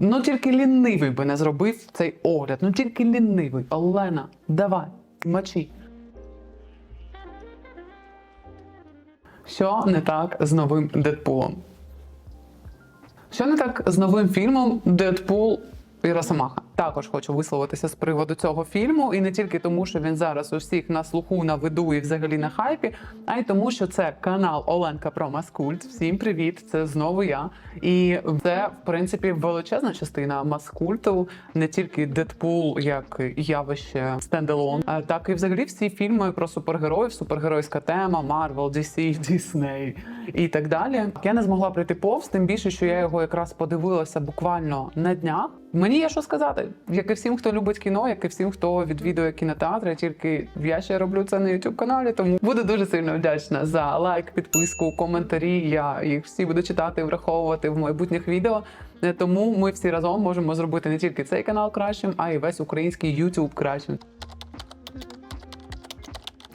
Ну тільки лінивий би не зробив цей огляд. Ну тільки лінивий. Олена, давай, мочи. Що не так з новим Дедпулом? Що не так з новим фільмом Дедпул і Росомаха? Також хочу висловитися з приводу цього фільму, і не тільки тому, що він зараз у всіх на слуху, на виду і взагалі на хайпі, а й тому, що це канал Оленка про Маскульт. Всім привіт! Це знову я. І це, в принципі, величезна частина маскульту, не тільки Дедпул як явище стендалон, так і взагалі всі фільми про супергероїв, супергеройська тема, Марвел, DC, Disney і так далі. Я не змогла прийти повз, тим більше, що я його якраз подивилася буквально на днях. Мені є що сказати, як і всім, хто любить кіно, як і всім, хто відвідує кінотеатри. Тільки я ще роблю це на youtube каналі, тому буду дуже сильно вдячна за лайк, підписку, коментарі. Я їх всі буду читати враховувати в майбутніх відео. Е, Тому ми всі разом можемо зробити не тільки цей канал кращим, а й весь український YouTube кращим.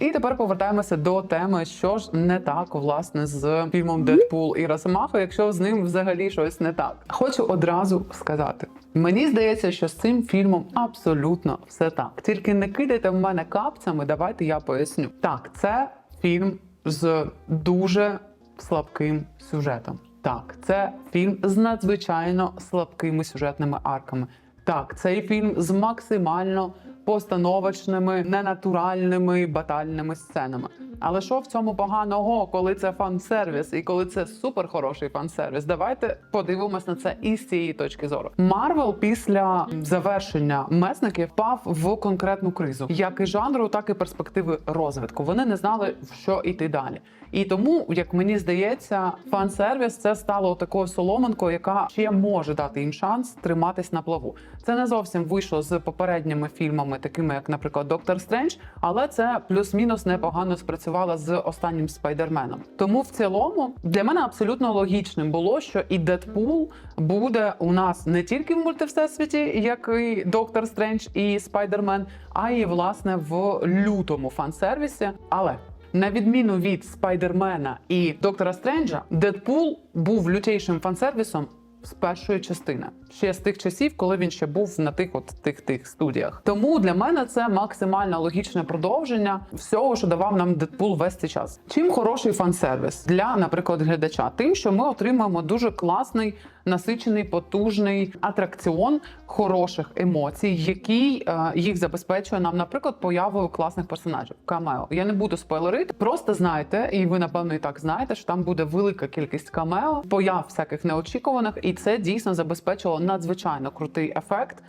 І тепер повертаємося до теми, що ж не так власне з фільмом Дедпул і Росомаха, якщо з ним взагалі щось не так. Хочу одразу сказати: мені здається, що з цим фільмом абсолютно все так. Тільки не кидайте в мене капцями, давайте я поясню. Так, це фільм з дуже слабким сюжетом. Так, це фільм з надзвичайно слабкими сюжетними арками. Так, цей фільм з максимально постановочними, ненатуральними батальними сценами. Але що в цьому поганого, коли це фан-сервіс і коли це супер хороший фан-сервіс? Давайте подивимось на це із цієї точки зору. Марвел після завершення месників впав в конкретну кризу, як і жанру, так і перспективи розвитку. Вони не знали, в що йти далі. І тому, як мені здається, фан-сервіс це стало такою соломинкою, яка ще може дати їм шанс триматись на плаву. Це не зовсім вийшло з попередніми фільмами, такими як, наприклад, Доктор Стрендж, але це плюс-мінус непогано спрацювало з останнім спайдерменом. Тому в цілому для мене абсолютно логічним було, що і Дедпул буде у нас не тільки в мультивсесвіті, як і Доктор Стрендж і Спайдермен, а й власне в лютому фан-сервісі. Але на відміну від Спайдермена і Доктора Стренджа, Дедпул був лютейшим фан-сервісом з першої частини, ще з тих часів, коли він ще був на тих от тих тих студіях. Тому для мене це максимально логічне продовження всього, що давав нам Дедпул весь цей час. Чим хороший фан-сервіс для, наприклад, глядача? Тим, що ми отримуємо дуже класний, насичений, потужний атракціон хороших емоцій, який е, їх забезпечує нам, наприклад, появою класних персонажів. Камео. Я не буду спойлерити, просто знайте, і ви напевно і так знаєте, що там буде велика кількість камео, появ всяких неочікуваних, і це дійсно забезпечило надзвичайно крутий ефект.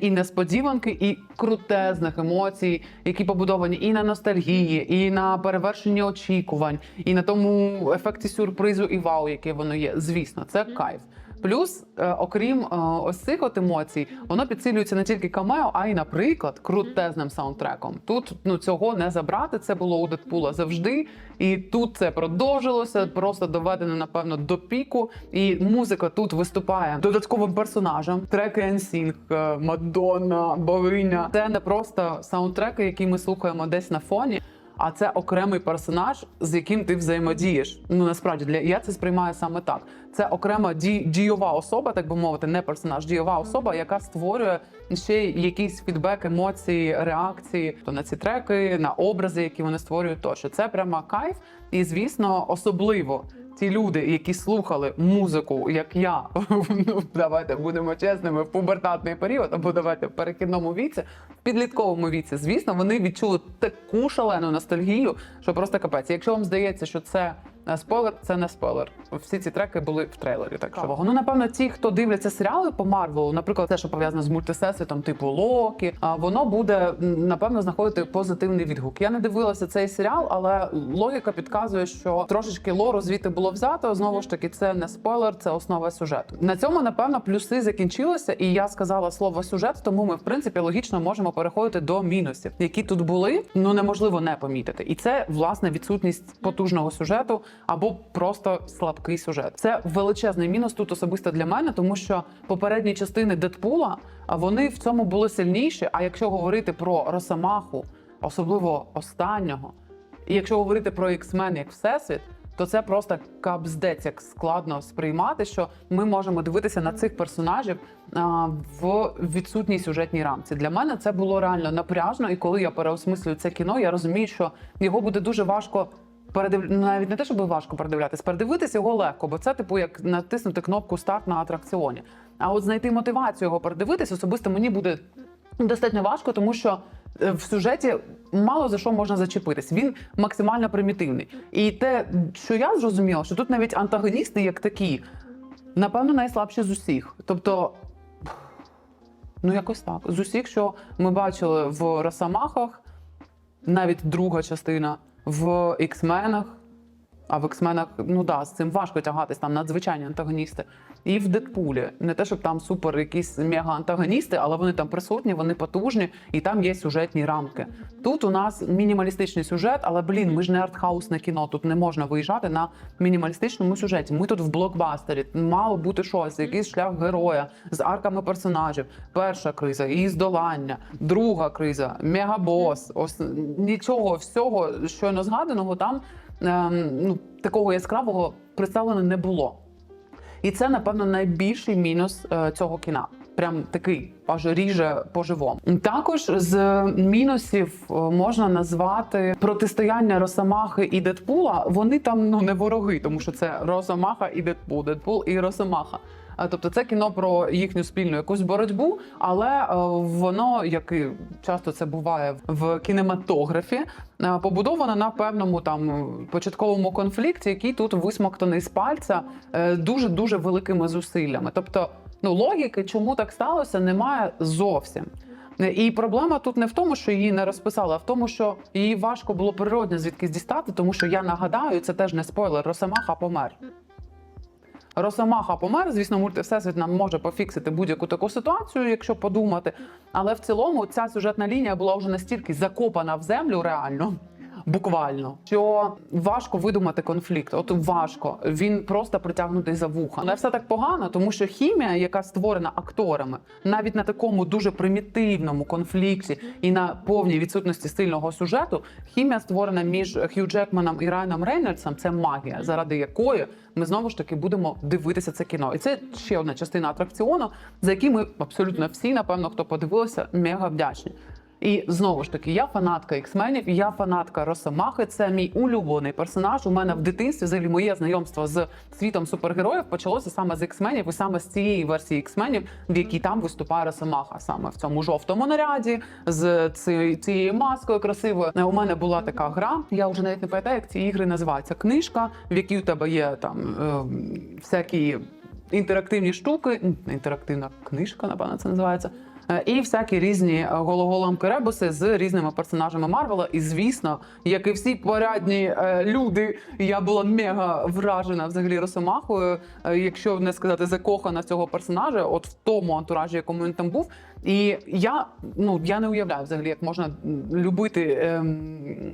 І несподіванки, і крутезних емоцій, які побудовані і на ностальгії, і на перевершенні очікувань, і на тому ефекті сюрпризу і вау, яке воно є. Звісно, це кайф. Плюс, е, окрім е, ось цих от емоцій, воно підсилюється не тільки камео, а й, наприклад, крутезним саундтреком. Тут ну цього не забрати. Це було у Дедпула завжди, і тут це продовжилося, просто доведено напевно до піку. І музика тут виступає додатковим персонажем. Треки NSYNC, е, Мадонна, Богиня. Це не просто саундтреки, які ми слухаємо десь на фоні. А це окремий персонаж, з яким ти взаємодієш. Ну насправді для я це сприймаю саме так. Це окрема ді, дієва особа, так би мовити, не персонаж, дієва особа, яка створює ще якийсь фідбек, емоції, реакції то на ці треки, на образи, які вони створюють. Тощо це прямо кайф, і звісно, особливо. Ті люди, які слухали музику, як я, ну давайте будемо чесними, в пубертатний період, або давайте в перехідному віці, в підлітковому віці, звісно, вони відчули таку шалену ностальгію, що просто капець. Якщо вам здається, що це спойлер, це не спойлер. Всі ці треки були в трейлері. Так що ну напевно, ті, хто дивляться серіали по Марвелу, наприклад, те, що пов'язано з мультисесвітом, типу Локі, а воно буде напевно знаходити позитивний відгук. Я не дивилася цей серіал, але логіка підказує, що трошечки лору звідти було взято. Знову ж таки, це не спойлер, це основа сюжету. На цьому напевно плюси закінчилися, і я сказала слово сюжет, тому ми в принципі логічно можемо переходити до мінусів, які тут були. Ну неможливо не помітити. І це власне відсутність потужного сюжету або просто слабкий сюжет. Це величезний мінус тут особисто для мене, тому що попередні частини Дедпула вони в цьому були сильніші. А якщо говорити про Росомаху, особливо останнього, і якщо говорити про X-Men як всесвіт, то це просто капздець, як складно сприймати, що ми можемо дивитися на цих персонажів а, в відсутній сюжетній рамці. Для мене це було реально напряжно, і коли я переосмислюю це кіно, я розумію, що його буде дуже важко. Передив... навіть не те, щоб важко передивлятись, передивитись його легко, бо це типу як натиснути кнопку старт на атракціоні. А от знайти мотивацію його передивитись особисто мені буде достатньо важко, тому що е, в сюжеті мало за що можна зачепитись. Він максимально примітивний. І те, що я зрозуміла, що тут навіть антагоністи, як такі, напевно, найслабші з усіх. Тобто. Ну, якось так. З усіх, що ми бачили в Росомахах, навіть друга частина, в Іксменах. А в Іксменах, ну да, з цим важко тягатись, там надзвичайні антагоністи. І в Дедпулі. Не те, щоб там супер якісь мега-антагоністи, але вони там присутні, вони потужні, і там є сюжетні рамки. Тут у нас мінімалістичний сюжет, але блін, ми ж не артхаусне кіно. Тут не можна виїжджати на мінімалістичному сюжеті. Ми тут в блокбастері. Мало бути щось, якийсь шлях героя з арками персонажів. Перша криза, її здолання, друга криза, мегабос. Ось нічого всього, щойно згаданого там ну, такого яскравого представлено не було. І це, напевно, найбільший мінус е, цього кіна. Прям такий аж ріже по-живому. Також з мінусів е, можна назвати протистояння Росомахи і Дедпула. Вони там ну не вороги, тому що це Росомаха і Дедпул, Дедпул і Росомаха. Е, Тобто це кіно про їхню спільну якусь боротьбу, але е, воно, як і часто це буває в кінематографі, е, побудовано на певному там початковому конфлікті, який тут висмоктаний з пальця дуже дуже великими зусиллями. Тобто, ну логіки, чому так сталося, немає зовсім. І проблема тут не в тому, що її не розписали, а в тому, що її важко було природньо звідкись дістати, тому що я нагадаю, це теж не спойлер. Росомаха помер. Росомаха помер. Звісно, мульти всесвіт нам може пофіксити будь-яку таку ситуацію, якщо подумати. Але в цілому ця сюжетна лінія була вже настільки закопана в землю реально. Буквально, що важко видумати конфлікт. От важко. Він просто притягнутий за вуха. Не все так погано, тому що хімія, яка створена акторами, навіть на такому дуже примітивному конфлікті і на повній відсутності сильного сюжету, хімія створена між Хью Джекманом і Райаном Рейнольдсом. Це магія, заради якої ми знову ж таки будемо дивитися це кіно. І це ще одна частина атракціону, за які ми абсолютно всі, напевно, хто подивилися, мега вдячні. І знову ж таки, я фанатка іксменів, я фанатка Росомахи. Це мій улюблений персонаж. У мене в дитинстві взагалі моє знайомство з світом супергероїв почалося саме з іксменів, і саме з цієї версії іксменів, в якій там виступає Росомаха, саме в цьому жовтому наряді, з ці- цією маскою красивою. У мене була така гра. Я вже навіть не пам'ятаю, як ці ігри називаються. Книжка, в якій у тебе є там е, всякі інтерактивні штуки. Інтерактивна книжка, напевно, це називається. Е, І всякі різні е, гологоламки ребуси з різними персонажами Марвела. І звісно, як і всі порядні е, люди, я була мега вражена взагалі Росомахою, якщо не сказати закохана цього персонажа, от в тому антуражі, якому він там був. І я ну я не уявляю взагалі, як можна любити. ем,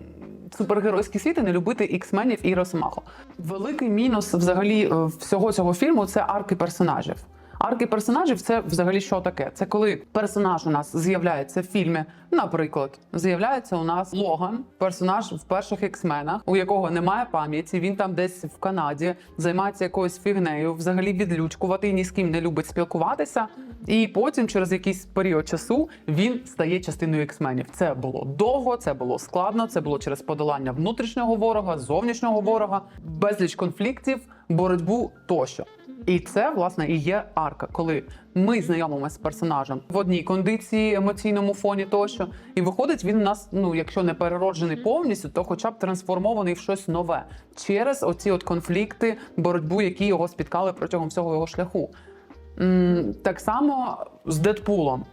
Супергеройський світ і не любити іксменів і Росомаху. Великий мінус взагалі всього цього фільму це арки персонажів. Арки персонажів це взагалі що таке? Це коли персонаж у нас з'являється в фільмі. Наприклад, з'являється у нас Логан, персонаж в перших іксменах, у якого немає пам'яті. Він там десь в Канаді займається якоюсь фігнею, взагалі відлючкувати ні з ким не любить спілкуватися. І потім, через якийсь період часу, він стає частиною іксменів. Це було довго, це було складно. Це було через подолання внутрішнього ворога, зовнішнього ворога, безліч конфліктів, боротьбу тощо. І це власне і є арка, коли ми знайомимося з персонажем в одній кондиції, емоційному фоні тощо, і виходить він у нас, ну якщо не перероджений повністю, то хоча б трансформований в щось нове через оці от конфлікти, боротьбу, які його спіткали протягом всього його шляху. Так само з Дедпулом.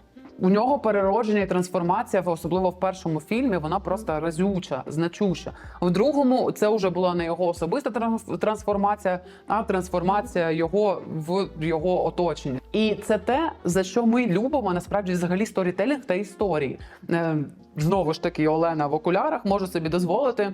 У нього переродження і трансформація, особливо в першому фільмі, вона просто разюча, значуща. В другому це вже була не його особиста транс- трансформація, а трансформація його в його оточення. І це те, за що ми любимо насправді взагалі сторітелінг та історії. Е, знову ж таки, Олена в окулярах може собі дозволити.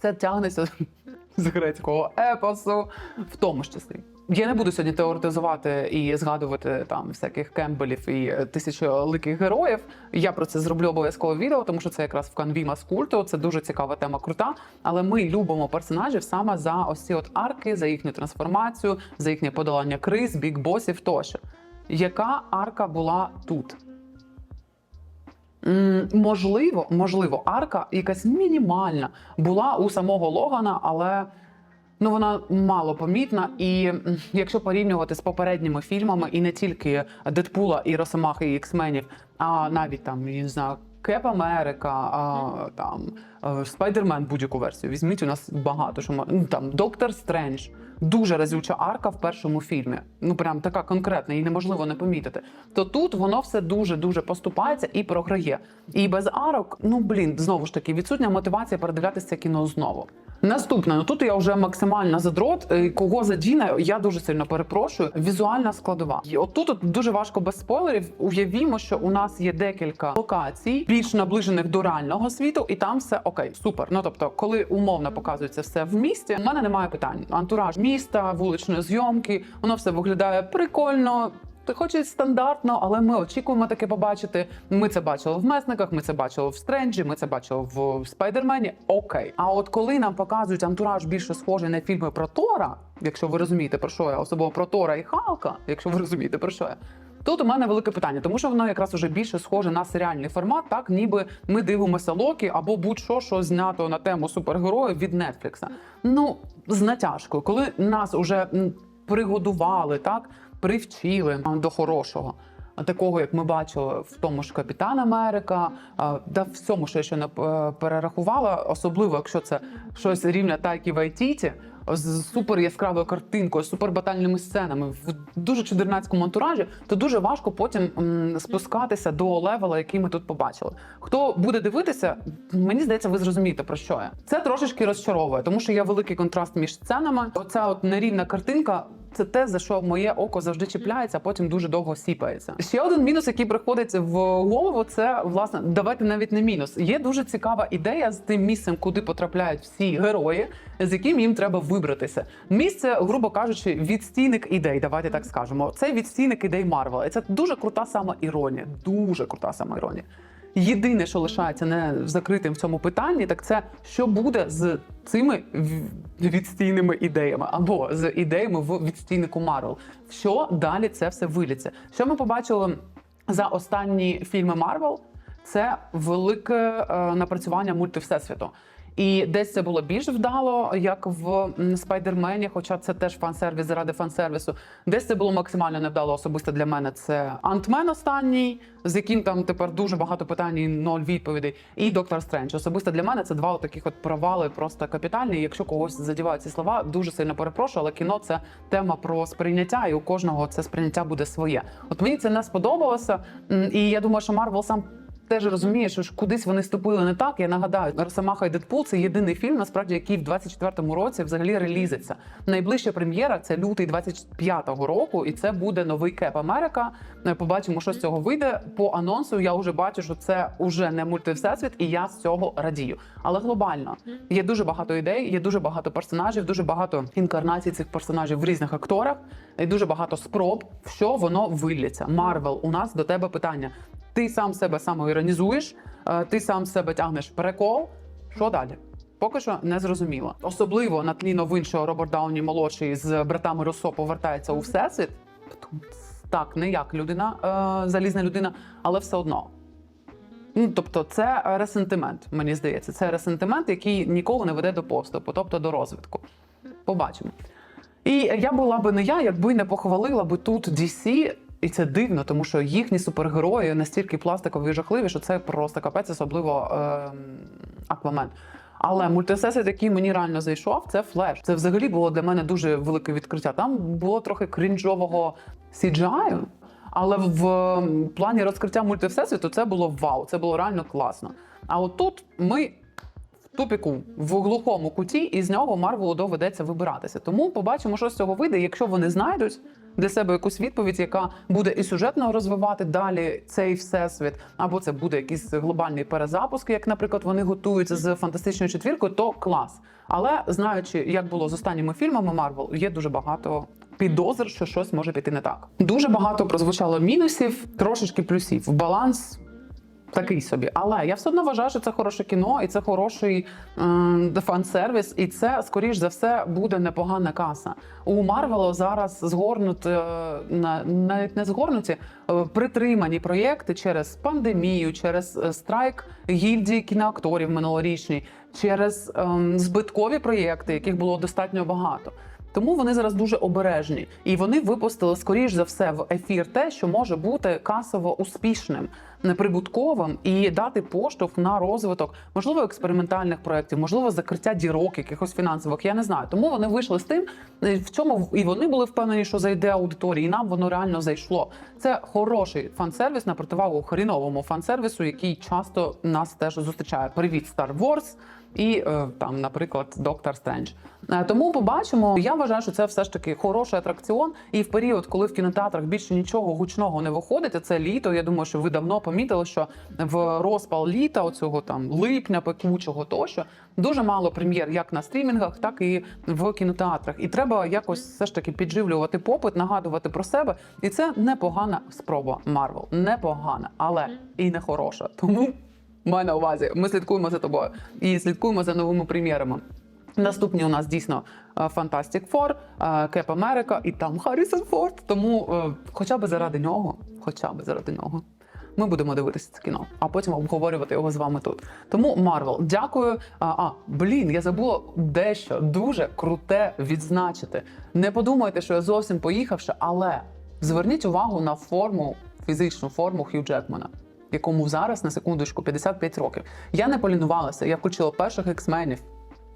Це тягнеться з грецького епосу, в тому ж числі. Я не буду сьогодні теоретизувати і згадувати там всяких кембелів і е, тисячоликих героїв. Я про це зроблю обов'язково відео, тому що це якраз в канві маскульту. Це дуже цікава тема, крута. Але ми любимо персонажів саме за ось ці от арки, за їхню трансформацію, за їхнє подолання криз, бікбосів тощо. Яка арка була тут? Можливо, можливо, арка якась мінімальна була у самого Логана, але ну вона мало помітна. І якщо порівнювати з попередніми фільмами, і не тільки Дедпула і Росомахи і Іксменів, а навіть там я не знаю. Кеп Америка, а, там Спайдермен будь-яку версію. Візьміть у нас багато. Що ну, там Доктор Стрендж. Дуже разюча арка в першому фільмі. Ну прям така конкретна, її неможливо не помітити. То тут воно все дуже дуже поступається і програє. І без арок, ну блін, знову ж таки, відсутня мотивація передивлятися кіно знову. Наступне, ну тут я вже максимально задрот. Е, Кого задіне, я дуже сильно перепрошую. Візуальна складова. І отут от дуже важко без спойлерів. Уявімо, що у нас є декілька локацій, більш наближених до реального світу, і там все окей, супер. Ну тобто, коли умовно показується все в місті, у мене немає питань. Антураж міста, вуличної зйомки, воно все виглядає прикольно. Хоч і стандартно, але ми очікуємо таке побачити. Ми це бачили в месниках, ми це бачили в Стренджі, ми це бачили в Спайдермені. Окей. А от коли нам показують антураж більше схожий на фільми про Тора, якщо ви розумієте про що я, особливо про Тора і Халка, якщо ви розумієте про що я. Тут у мене велике питання, тому що воно якраз уже більше схоже на серіальний формат, так ніби ми дивимося Локі або будь-що, що знято на тему супергероїв від Нетфлікса. Ну з натяжкою, коли нас уже пригодували, так привчили до хорошого. Такого, як ми бачили в тому ж Капітан Америка, да в всьому, що я ще не е, перерахувала, особливо якщо це щось рівня Тайкі Вайтіті, з супер яскравою картинкою, з супер батальними сценами в дуже чудернацькому антуражі, то дуже важко потім м, спускатися до левела, який ми тут побачили. Хто буде дивитися, мені здається, ви зрозумієте про що я. Це трошечки розчаровує, тому що є великий контраст між сценами. Оця от нерівна картинка. Це те, за що моє око завжди чіпляється, а потім дуже довго сіпається. Ще один мінус, який приходить в голову, це власне давайте навіть не мінус. Є дуже цікава ідея з тим місцем, куди потрапляють всі герої, з яким їм треба вибратися. Місце, грубо кажучи, відстійник ідей. Давайте так скажемо. Це відстійник ідей Марвела. І це дуже крута сама іронія. Дуже крута сама іронія. Єдине, що лишається не закритим в цьому питанні, так це що буде з цими відстійними ідеями або з ідеями в відстійнику Марвел. Що далі це все виліться? Що ми побачили за останні фільми Марвел? Це велике е, напрацювання мультивсесвіту. І десь це було більш вдало, як в Спайдермені, хоча це теж фан-сервіс заради фан-сервісу. Десь це було максимально невдало особисто для мене. Це Антмен останній, з яким там тепер дуже багато питань і ноль відповідей. І Доктор Стрендж. Особисто для мене це два таких от провали просто капітальні. Якщо когось задівають ці слова, дуже сильно перепрошую, але кіно це тема про сприйняття, і у кожного це сприйняття буде своє. От мені це не сподобалося, і я думаю, що Марвел сам теж розуміє, що ж кудись вони ступили не так. Я нагадаю, Росомаха і Дедпул це єдиний фільм, насправді, який в 24-му році взагалі релізиться. Найближча прем'єра це лютий 25-го року, і це буде новий Кеп Америка. Е, Побачимо, що з цього вийде. По анонсу я вже бачу, що це вже не мультивсесвіт, і я з цього радію. Але глобально є дуже багато ідей, є дуже багато персонажів, дуже багато інкарнацій цих персонажів в різних акторах, і дуже багато спроб, в що воно вилляться. Марвел, у нас до тебе питання. Ти сам себе самоіронізуєш, е, ти сам себе тягнеш прикол. Що далі? Поки що не зрозуміло. Особливо на тлі новин, що Роберт Дауні молодший з братами Руссо повертається у всесвіт. Так, не як людина, е, залізна людина, але все одно. Ну, тобто, це ресентимент, мені здається. Це ресентимент, який ніколи не веде до поступу, тобто до розвитку. Побачимо. І я була би не я, якби не похвалила би тут DC, і це дивно, тому що їхні супергерої настільки пластикові і жахливі, що це просто капець, особливо е, Аквамен. Але мультисесвіт, який мені реально зайшов, це флеш. Це взагалі було для мене дуже велике відкриття. Там було трохи крінжового CGI, але в плані розкриття мультивсесвіту це було вау, це було реально класно. А от тут ми тупіку в глухому куті, і з нього Марвелу доведеться вибиратися. Тому побачимо, що з цього вийде, якщо вони знайдуть. Для себе якусь відповідь, яка буде і сюжетно розвивати далі цей всесвіт, або це буде якийсь глобальний перезапуск, як, наприклад, вони готуються з фантастичною четвіркою, то клас. Але знаючи, як було з останніми фільмами Марвел, є дуже багато підозр, що щось може піти не так. Дуже багато прозвучало мінусів, трошечки плюсів. Баланс такий собі. Але я все одно вважаю, що це хороше кіно, і це хороший ем, фан-сервіс, і це, скоріш за все, буде непогана каса. У Марвелу зараз згорнуті, е, на- навіть не згорнуті, е, притримані проєкти через пандемію, через е, страйк гільдії кіноакторів минулорічний, через ем, збиткові проєкти, яких було достатньо багато. Тому вони зараз дуже обережні, і вони випустили скоріш за все в ефір те, що може бути касово успішним, неприбутковим і дати поштовх на розвиток, можливо, експериментальних проєктів, можливо, закриття дірок, якихось фінансових. Я не знаю. Тому вони вийшли з тим, е, в чому і вони були впевнені, що зайде аудиторії. І нам воно реально зайшло. Це хороший фан-сервіс на противагу хріновому фан-сервісу, який часто нас теж зустрічає. Привіт, Star Wars і е, там, наприклад, Доктор Стрендж. Е, Тому побачимо. Я вважаю, що це все ж таки хороший атракціон. І в період, коли в кінотеатрах більше нічого гучного не виходить, а це літо. Я думаю, що ви давно помітили, що в розпал літа, оцього там липня, пекучого тощо, дуже мало прем'єр як на стрімінгах, так і в кінотеатрах. І треба якось все ж таки підживлювати попит, нагадувати про себе. І це непогана спроба Марвел. Непогана, але і не хороша. Тому май на увазі. Ми слідкуємо за тобою і слідкуємо за новими прем'єрами. Наступні у нас дійсно е, Fantastic Four, Кеп Америка і там Харрісон Форд. Тому е, хоча б заради нього, хоча б заради нього. Ми будемо дивитися це кіно, а потім обговорювати його з вами тут. Тому Марвел, дякую. А, а блін, я забула дещо дуже круте відзначити. Не подумайте, що я зовсім поїхавши, але зверніть увагу на форму, фізичну форму Хью Джекмана, якому зараз на секундочку 55 років. Я не полінувалася, я включила перших ексменів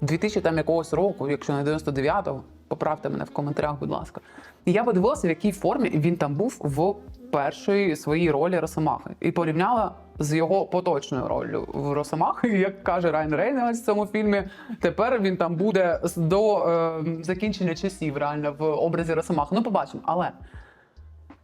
2000 там якогось року, якщо не 99-го, поправте мене в коментарях, будь ласка. І я подивилася, в якій формі він там був в першої своїй ролі Росомахи, і порівняла з його поточною роллю в Росомахи. Як каже Райан Рейнольдс в цьому фільмі, тепер він там буде до е, закінчення часів реально в образі Росомахи. Ну, побачимо, але.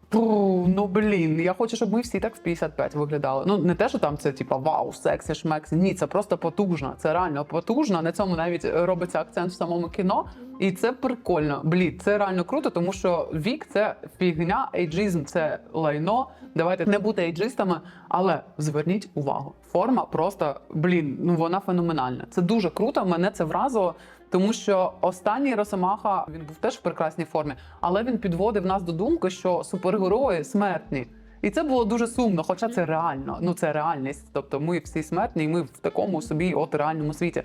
Пу, ну блін, я хочу, щоб ми всі так в 55 виглядали. Ну не те, що там це типа вау, сексі, шмексі. Ні, це просто потужно. Це реально потужно. На цьому навіть робиться акцент в самому кіно. І це прикольно. Блін, це реально круто, тому що вік це фігня, ейджизм це лайно. Давайте не бути ейджистами, але зверніть увагу. Форма просто блін, ну вона феноменальна. Це дуже круто. Мене це вразило. Тому що останній Росомаха він був теж в прекрасній формі, але він підводив нас до думки, що супергерої смертні. І це було дуже сумно, хоча це реально, ну це реальність. Тобто ми всі смертні, і ми в такому собі от реальному світі.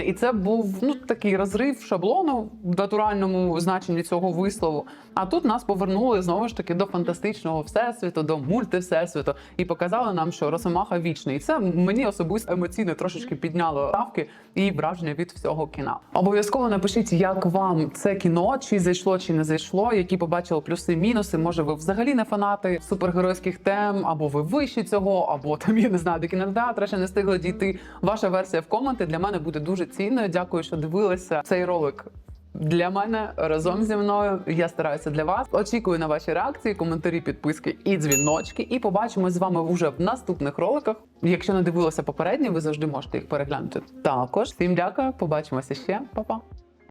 І це був ну такий розрив шаблону в натуральному значенні цього вислову. А тут нас повернули знову ж таки до фантастичного всесвіту, до мультивсесвіту, і показали нам, що Росомаха вічний. І це мені особисто емоційно трошечки підняло ставки і враження від всього кіна. Обов'язково напишіть, як вам це кіно, чи зайшло, чи не зайшло, які побачили плюси, мінуси. Може, ви взагалі не фанати супергеройських тем, або ви вищі цього, або там я не знаю, до кінотеатра ще не встигли дійти. Ваша версія в коменти для мене буде дуже цінною. Дякую, що дивилися цей ролик. Для мене разом зі мною я стараюся для вас. Очікую на ваші реакції, коментарі, підписки і дзвіночки. І побачимось з вами вже в наступних роликах. Якщо не дивилися попередні, ви завжди можете їх переглянути. Також всім дякую, побачимося ще, Па-па!